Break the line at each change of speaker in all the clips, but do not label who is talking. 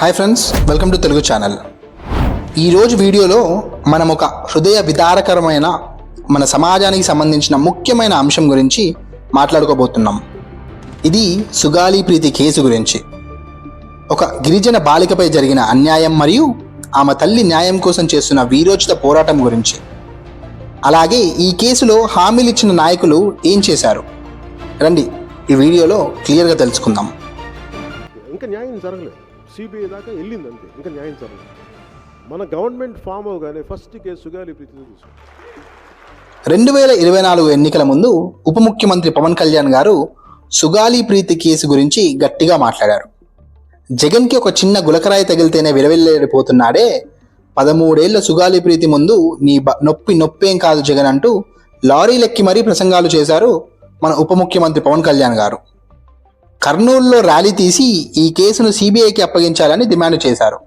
Hi friends welcome to Telugu channel. ఈరోజు వీడియోలో మనం ఒక హృదయ విదారకరమైన మన సమాజానికి సంబంధించిన ముఖ్యమైన అంశం గురించి మాట్లాడుకోబోతున్నాం. ఇది సుగాలి ప్రీతి కేసు గురించి. ఒక గిరిజన బాలికపై జరిగిన అన్యాయం మరియు ఆమె తల్లి న్యాయం కోసం చేస్తున్న వీరోచిత పోరాటం గురించి. అలాగే ఈ కేసులో హామీలు ఇచ్చిన నాయకులు ఏం చేశారు? రండి ఈ వీడియోలో క్లియర్గా తెలుసుకుందాం.
ఇంకా న్యాయం జరగలేదు. సిబిఐ దాకా వెళ్ళింది అంతే ఇంకా న్యాయం జరగదు మన గవర్నమెంట్ ఫామ్ అవగానే ఫస్ట్ కేసు సుగాలి తీసుకుంది
రెండు వేల ఇరవై నాలుగు ఎన్నికల ముందు ఉప ముఖ్యమంత్రి పవన్ కళ్యాణ్ గారు సుగాలి ప్రీతి కేసు గురించి గట్టిగా మాట్లాడారు. జగన్కి ఒక చిన్న గులకరాయి తగిలితేనే విలవిల్లేడిపోతున్నాడే పదమూడేళ్ళ సుగాలి ప్రీతి ముందు నీ బ నొప్పి నొప్పేం కాదు జగన్ అంటూ లారీలెక్కి మరీ ప్రసంగాలు చేశారు మన ఉప ముఖ్యమంత్రి పవన్ కళ్యాణ్ గారు. కర్నూలులో ర్యాలీ తీసి ఈ కేసును సిబిఐకి అప్పగించాలని డిమాండ్ చేశారు.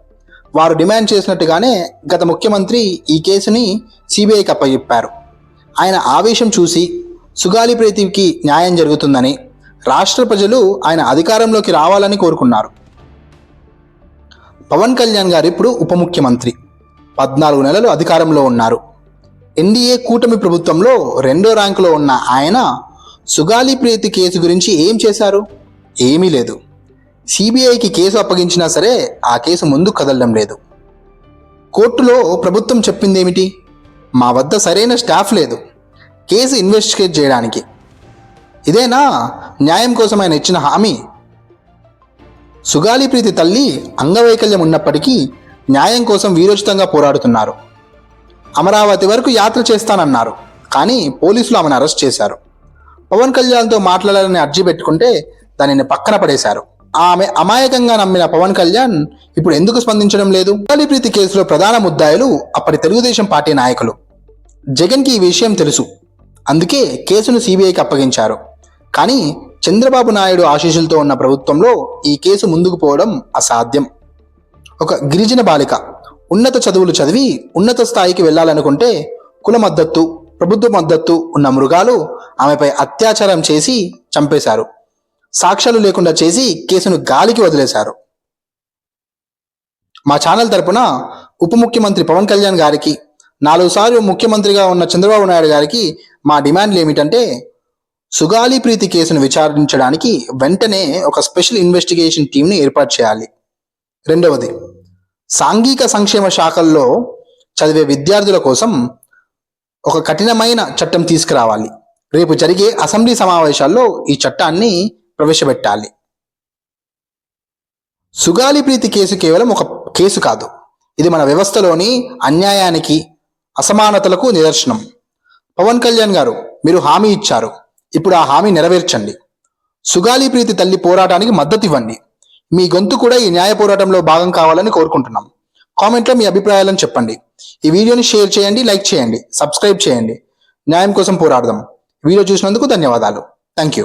వారు డిమాండ్ చేసినట్టుగానే గత ముఖ్యమంత్రి ఈ కేసుని సిబిఐకి అప్పగిప్పారు. ఆయన ఆవేశం చూసి సుగాలి ప్రీతికి న్యాయం జరుగుతుందని రాష్ట్ర ప్రజలు ఆయన అధికారంలోకి రావాలని కోరుకున్నారు. పవన్ కళ్యాణ్ గారు ఇప్పుడు ఉప ముఖ్యమంత్రి. పద్నాలుగు నెలలు అధికారంలో ఉన్నారు. ఎన్డీఏ కూటమి ప్రభుత్వంలో రెండో ర్యాంకులో ఉన్న ఆయన సుగాలి ప్రీతి కేసు గురించి ఏం చేశారు? ఏమీ లేదు. సిబిఐకి కేసు అప్పగించినా సరే ఆ కేసు ముందు కదలడం లేదు. కోర్టులో ప్రభుత్వం చెప్పిందేమిటి? మా వద్ద సరైన స్టాఫ్ లేదు. కేసు ఇన్వెస్టిగేట్ చేయడానికి. ఇదేనా? న్యాయం కోసం ఆయన ఇచ్చిన హామీ? సుగాలి ప్రీతి తల్లి అంగవైకల్యం ఉన్నప్పటికీ న్యాయం కోసం వీరోచితంగా పోరాడుతున్నారు. అమరావతి వరకు యాత్ర చేస్తానన్నారు. కానీ పోలీసులు ఆమెను అరెస్ట్ చేశారు. పవన్ కళ్యాణ్తో మాట్లాడాలని అర్జీ పెట్టుకుంటే దానిని పక్కన పడేశారు. ఆమె అమాయకంగా నమ్మిన పవన్ కళ్యాణ్ ఇప్పుడు ఎందుకు స్పందించడం లేదు? సుగాలి ప్రీతి కేసులో ప్రధాన ముద్దాయిలు అప్పటి తెలుగుదేశం పార్టీ నాయకులు. జగన్కి ఈ విషయం తెలుసు. అందుకే కేసును సిబిఐకి అప్పగించారు. కానీ చంద్రబాబు నాయుడు ఆశీస్సులతో ఉన్న ప్రభుత్వంలో ఈ కేసు ముందుకు పోవడం అసాధ్యం. ఒక గిరిజన బాలిక ఉన్నత చదువులు చదివి ఉన్నత స్థాయికి వెళ్ళాలనుకుంటే కుల మద్దతు ప్రభుత్వ మద్దతు ఉన్న మృగాలు ఆమెపై అత్యాచారం చేసి చంపేశారు. సాక్ష్యాలు లేకుండా చేసి కేసును గాలికి వదిలేశారు. మా ఛానల్ తరపున ఉప ముఖ్యమంత్రి పవన్ కళ్యాణ్ గారికి నాలుగు సార్లు ముఖ్యమంత్రిగా ఉన్న చంద్రబాబు నాయుడు గారికి మా డిమాండ్లు ఏమిటంటే సుగాలి ప్రీతి కేసును విచారించడానికి వెంటనే ఒక స్పెషల్ ఇన్వెస్టిగేషన్ టీంని ఏర్పాటు చేయాలి. రెండవది సాంఘిక సంక్షేమ శాఖల్లో చదివే విద్యార్థుల కోసం ఒక కఠినమైన చట్టం తీసుకురావాలి. రేపు జరిగే అసెంబ్లీ సమావేశాల్లో ఈ చట్టాన్ని ప్రవేశపెట్టాలి. సుగాలి ప్రీతి కేసు కేవలం ఒక కేసు కాదు. ఇది మన వ్యవస్థలోని అన్యాయానికి అసమానతలకు నిదర్శనం. పవన్ కళ్యాణ్ గారు మీరు హామీ ఇచ్చారు. ఇప్పుడు ఆ హామీ నెరవేర్చండి. సుగాలి ప్రీతి తల్లి పోరాటానికి మద్దతు ఇవ్వండి. మీ గొంతు కూడా ఈ న్యాయ పోరాటంలో భాగం కావాలని కోరుకుంటున్నాం. కామెంట్లో మీ అభిప్రాయాలను చెప్పండి. ఈ వీడియోని షేర్ చేయండి లైక్ చేయండి సబ్స్క్రైబ్ చేయండి. న్యాయం కోసం పోరాడదాం. వీడియో చూసినందుకు ధన్యవాదాలు. Thank you.